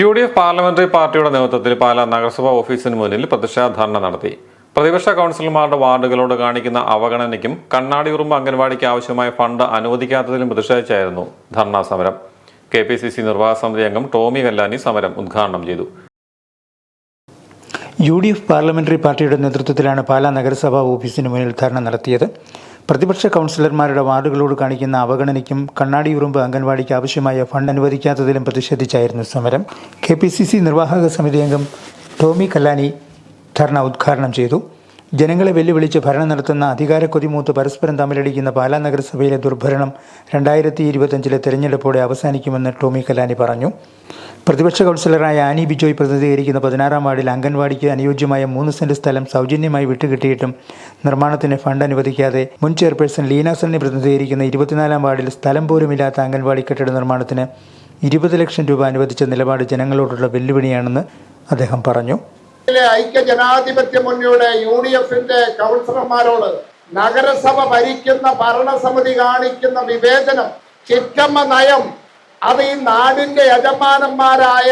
U D F parliamentary പാർട്ടിയുടെ നേതൃത്വത്തിൽ പാലാ നഗരസഭാ ഓഫീസിന് മുന്നിൽ പ്രതിഷേധ ധർണ നടത്തി. പ്രതിപക്ഷ കൗൺസിലർമാരുടെ വാർഡുകളോട് കാണിക്കുന്ന അവഗണനയ്ക്കും കണ്ണാടി ഉറുമ്പ് അംഗൻവാടിക്ക് ആവശ്യമായ ഫണ്ട് അനുവദിക്കാത്തതിലും പ്രതിഷേധിച്ചായിരുന്നു ധർണാ സമരം. കെ പി സി സി നിർവാഹക സമിതി അംഗം ടോമി കല്ലാനി സമരം ഉദ്ഘാടനം ചെയ്തു. യു ഡി എഫ് പാർലമെന്ററി പാർട്ടിയുടെ നേതൃത്വത്തിലാണ് പാലാ നഗരസഭാ ഓഫീസിന് മുന്നിൽ ധർണ നടത്തിയത്. പ്രതിപക്ഷ കൗൺസിലർമാരുടെ വാർഡുകളോട് കാണിക്കുന്ന അവഗണനയ്ക്കും കണ്ണാടിയുറുമ്പ് അംഗൻവാടിക്ക് ആവശ്യമായ ഫണ്ട് അനുവദിക്കാത്തതിലും പ്രതിഷേധിച്ചായിരുന്നു സമരം. കെ പി സി സി നിർവാഹക സമിതി അംഗം ടോമി കല്ലാനി ധർണ ഉദ്ഘാടനം ചെയ്തു. ജനങ്ങളെ വെല്ലുവിളിച്ച് ഭരണം നടത്തുന്ന അധികാര കൊതിമൂത്ത് പരസ്പരം തമ്മിലടിക്കുന്ന പാലാ നഗരസഭയിലെ ദുർഭരണം രണ്ടായിരത്തി ഇരുപത്തഞ്ചിലെ തെരഞ്ഞെടുപ്പോടെ അവസാനിക്കുമെന്ന് ടോമി കലാനി പറഞ്ഞു. പ്രതിപക്ഷ കൗൺസിലറായ ആനി ബിജോയ് പ്രതിനിധീകരിക്കുന്ന പതിനാറാം വാർഡിൽ അംഗൻവാടിക്ക് അനുയോജ്യമായ മൂന്ന് സെന്റ് സ്ഥലം സൗജന്യമായി വിട്ടുകിട്ടിയിട്ടും നിർമ്മാണത്തിന് ഫണ്ട് അനുവദിക്കാതെ മുൻ ചെയർപേഴ്സൺ ലീന സണ്ണി പ്രതിനിധീകരിക്കുന്ന ഇരുപത്തിനാലാം വാർഡിൽ സ്ഥലം പോലുമില്ലാത്ത അംഗൻവാടി കെട്ടിട നിർമ്മാണത്തിന് ഇരുപത് ലക്ഷം രൂപ അനുവദിച്ച നിലപാട് ജനങ്ങളോടുള്ള വെല്ലുവിളിയാണെന്ന് അദ്ദേഹം പറഞ്ഞു. ഐക്യ ജനാധിപത്യ മുന്നണിയുടെ യു ഡി എഫിന്റെ കൗൺസിലർമാരോട് നഗരസഭ ഭരിക്കുന്ന ഭരണസമിതി കാണിക്കുന്ന വിവേചനം ചിറ്റമ്മ നയം അത് ഈ നാടിന്റെ യജമാനന്മാരായ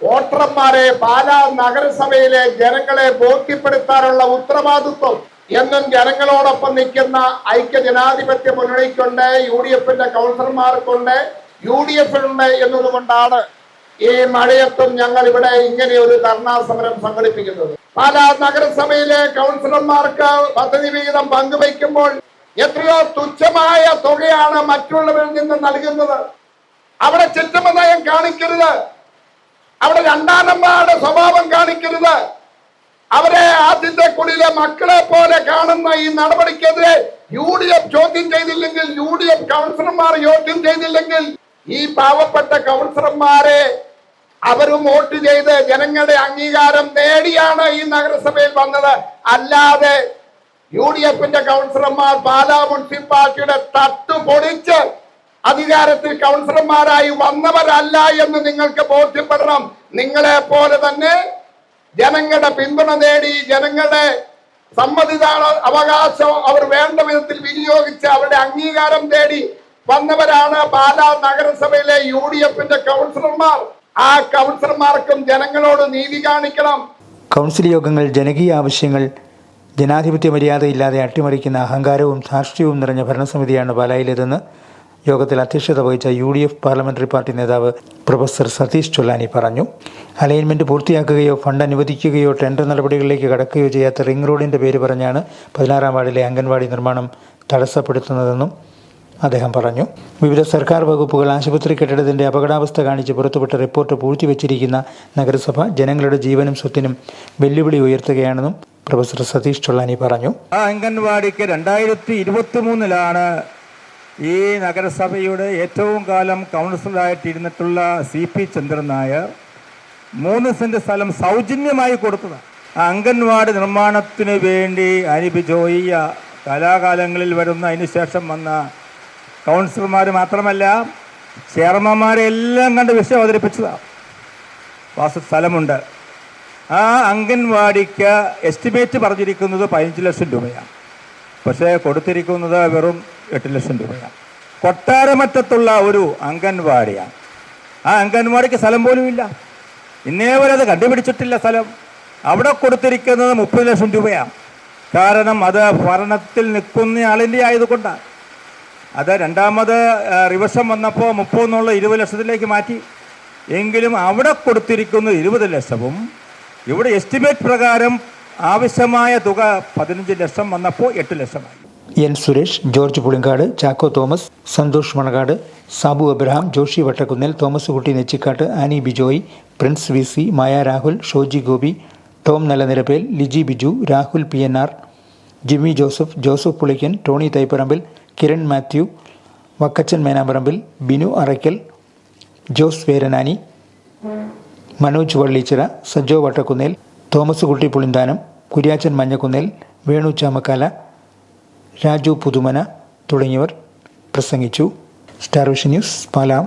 വോട്ടർമാരെ പാലാ നഗരസഭയിലെ ജനങ്ങളെ ബോധ്യപ്പെടുത്താനുള്ള ഉത്തരവാദിത്വം എന്നും ജനങ്ങളോടൊപ്പം നിൽക്കുന്ന ഐക്യ ജനാധിപത്യ മുന്നണിക്കുണ്ട് യു ഡി എഫിന്റെ കൗൺസിലർമാർക്കുണ്ട് യു ഡി എഫിനുണ്ട് എന്നതുകൊണ്ടാണ് ഈ മഴയത്തും ഞങ്ങൾ ഇവിടെ ഇങ്ങനെ ഒരു ധർണാ സമരം സംഘടിപ്പിക്കുന്നത്. പാലാ നഗരസഭയിലെ കൗൺസിലർമാർക്ക് പദ്ധതി വിഹിതം പങ്കുവയ്ക്കുമ്പോൾ എത്രയോ തുച്ഛമായ തുകയാണ് മറ്റുള്ളവരിൽ നിന്ന് നൽകുന്നത്. അവിടെ ചിറ്റമ്മ നയം കാണിക്കരുത്. അവിടെ രണ്ടാം നമ്പറുടെ സ്വഭാവം കാണിക്കരുത്. അവരെ ആദ്യത്തെ കുടിയിലെ മക്കളെ പോലെ കാണുന്ന ഈ നടപടിക്കെതിരെ യു ഡി എഫ് ചോദ്യം ചെയ്തില്ലെങ്കിൽ യു ഡി എഫ് കൗൺസിലർമാർ ചോദ്യം ചെയ്തില്ലെങ്കിൽ ഈ പാവപ്പെട്ട കൗൺസിലർമാരെ അവരും വോട്ട് ചെയ്ത് ജനങ്ങളുടെ അംഗീകാരം നേടിയാണ് ഈ നഗരസഭയിൽ വന്നത്. അല്ലാതെ യു ഡി എഫിന്റെ കൗൺസിലർമാർ പാലാ മുനിസിപ്പാലിറ്റിയുടെ തട്ട് പൊളിച്ച് അധികാരത്തിൽ കൗൺസിലർമാരായി വന്നവരല്ല എന്ന് നിങ്ങൾക്ക് ബോധ്യപ്പെടണം. നിങ്ങളെ പോലെ തന്നെ ജനങ്ങളുടെ പിന്തുണ നേടി ജനങ്ങളുടെ സമ്മതിദാന അവകാശം അവർ വേണ്ട വിധത്തിൽ വിനിയോഗിച്ച് അവരുടെ അംഗീകാരം തേടി വന്നവരാണ് പാലാ നഗരസഭയിലെ യു ഡി എഫിന്റെ കൗൺസിലർമാർ. ആ കൗൺസിലർമാർക്കും ജനങ്ങളോട് നീതി കാണിക്കണം. കൗൺസിൽ യോഗങ്ങൾ ജനകീയ ആവശ്യങ്ങൾ ജനാധിപത്യ മര്യാദയില്ലാതെ അട്ടിമറിക്കുന്ന അഹങ്കാരവും ധാർഷ്ട്യവും നിറഞ്ഞ ഭരണസമിതിയാണ് പാലായിലേതെന്ന് യോഗത്തിൽ അധ്യക്ഷത വഹിച്ച U D F parliamentary party നേതാവ് പ്രൊഫസർ സതീഷ് ചൊല്ലാനി പറഞ്ഞു. അലൈൻമെന്റ് പൂർത്തിയാക്കുകയോ ഫണ്ട് അനുവദിക്കുകയോ ടെൻഡർ നടപടികളിലേക്ക് കടക്കുകയോ ചെയ്യാത്ത റിംഗ് റോഡിന്റെ പേര് പറഞ്ഞാണ് പതിനാറാം വാർഡിലെ അംഗൻവാടി നിർമ്മാണം തടസ്സപ്പെടുത്തുന്നതെന്നും അദ്ദേഹം പറഞ്ഞു. വിവിധ സർക്കാർ വകുപ്പുകൾ ആശുപത്രി കെട്ടിടത്തിന്റെ അപകടാവസ്ഥ കാണിച്ച് പുറത്തുവിട്ട റിപ്പോർട്ട് പൂഴ്ത്തിവെച്ചിരിക്കുന്ന നഗരസഭ ജനങ്ങളുടെ ജീവനും സ്വത്തിനും വെല്ലുവിളി ഉയർത്തുകയാണെന്നും പ്രൊഫസർ സതീഷ് ചൊള്ളാനി പറഞ്ഞു. ആ അംഗൻവാടിക്ക് രണ്ടായിരത്തി ഇരുപത്തി മൂന്നിലാണ് ഈ നഗരസഭയുടെ ഏറ്റവും കാലം കൗൺസിലറായിട്ടിരുന്നിട്ടുള്ള സി പി ചന്ദ്രൻ നായർ മൂന്ന് സെന്റ് സ്ഥലം സൗജന്യമായി കൊടുത്തത് അംഗൻവാടി നിർമ്മാണത്തിന് വേണ്ടി ജോയിയ കലാകാലങ്ങളിൽ വരുന്ന അതിനുശേഷം വന്ന കൗൺസിലർമാർ മാത്രമല്ല ചെയർമാന്മാരെ എല്ലാം കണ്ട് വിഷയം അവതരിപ്പിച്ചതാണ് വാസ സ്ഥലമുണ്ട്. ആ അംഗൻവാടിക്ക് എസ്റ്റിമേറ്റ് പറഞ്ഞിരിക്കുന്നത് പതിനഞ്ച് ലക്ഷം രൂപയാണ് പക്ഷേ കൊടുത്തിരിക്കുന്നത് വെറും എട്ട് ലക്ഷം രൂപയാണ് കൊട്ടാരമറ്റത്തുള്ള ഒരു അംഗൻവാടിയാണ് ആ അംഗൻവാടിക്ക് സ്ഥലം പോലും ഇല്ല. ഇന്നേ വരെ അത് കണ്ടുപിടിച്ചിട്ടില്ല സ്ഥലം. അവിടെ കൊടുത്തിരിക്കുന്നത് മുപ്പത് ലക്ഷം രൂപയാണ് കാരണം അത് ഭരണത്തിൽ നിൽക്കുന്ന ആളിന്റെ ആയതുകൊണ്ടാണ് അത് രണ്ടാമത് റിവർസം വന്നപ്പോൾ മുപ്പതെന്നുള്ള ഇരുപത് ലക്ഷത്തിലേക്ക് മാറ്റി. എങ്കിലും അവിടെ കൊടുത്തിരിക്കുന്ന ഇരുപത് ലക്ഷവും. ഇവിടെ എസ്റ്റിമേറ്റ് പ്രകാരം ആവശ്യമായ തുക പതിനഞ്ച് ലക്ഷം വന്നപ്പോൾ എട്ട് ലക്ഷമായി. N Suresh George Pulinkad Chacko Thomas Santhosh Manakad Sabu Abraham Joshy Vattakunnel Thomas Kutty Nechikattu Annie Bijoy Prince V C Maya Rahul Shoji Gopi Tom Nallanirappel Liji Biju Rahul P N R Jimmy Joseph Joseph Pulickan Tony Thaiparambil Kiran Mathew Vakkachan Menamparambil Binu Arackal Jose Veranani Manoj Vallichira Sajo Vattakunnel Thomas Kutty Pulinthanam Kuriachan Manjakkunnel Venu Chamakkala Raju Puthumana തുടങ്ങിയവർ പ്രസംഗിച്ചു. Star Vision News Pala.